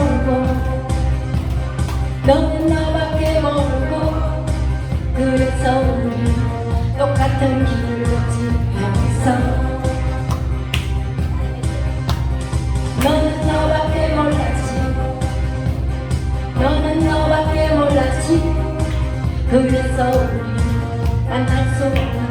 모르고 너는 나밖에 모르고 그래서 우리 똑같은 걷지 않았어 너는 너밖에 몰랐지. 너는 너밖에 몰랐지. 그래서 우리 만날 수 없는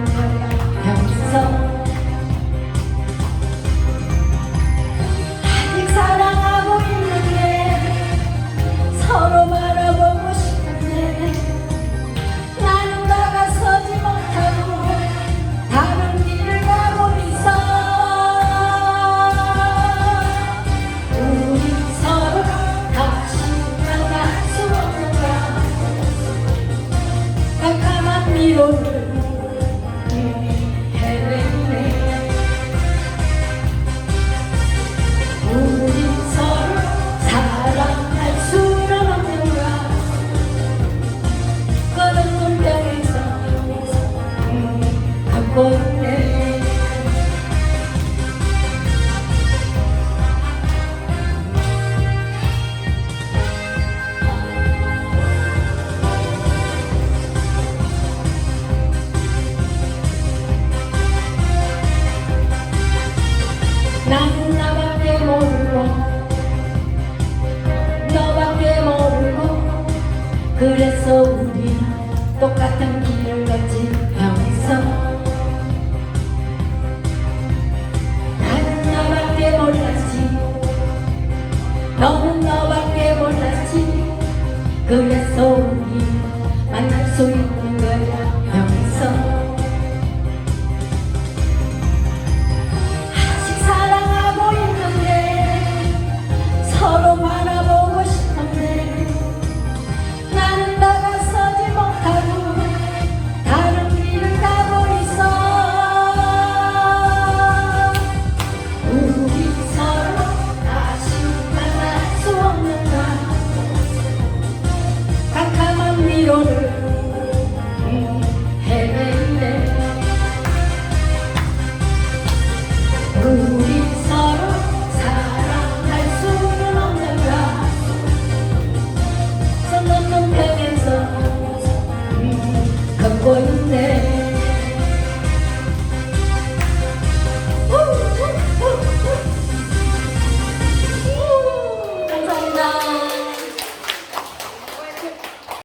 Alta. 그래서 우리 똑같은 길을 걷지 않았어. 나는 너밖에 몰랐지. 너는 너밖에 몰랐지. 그래서 우리 만날 수 있는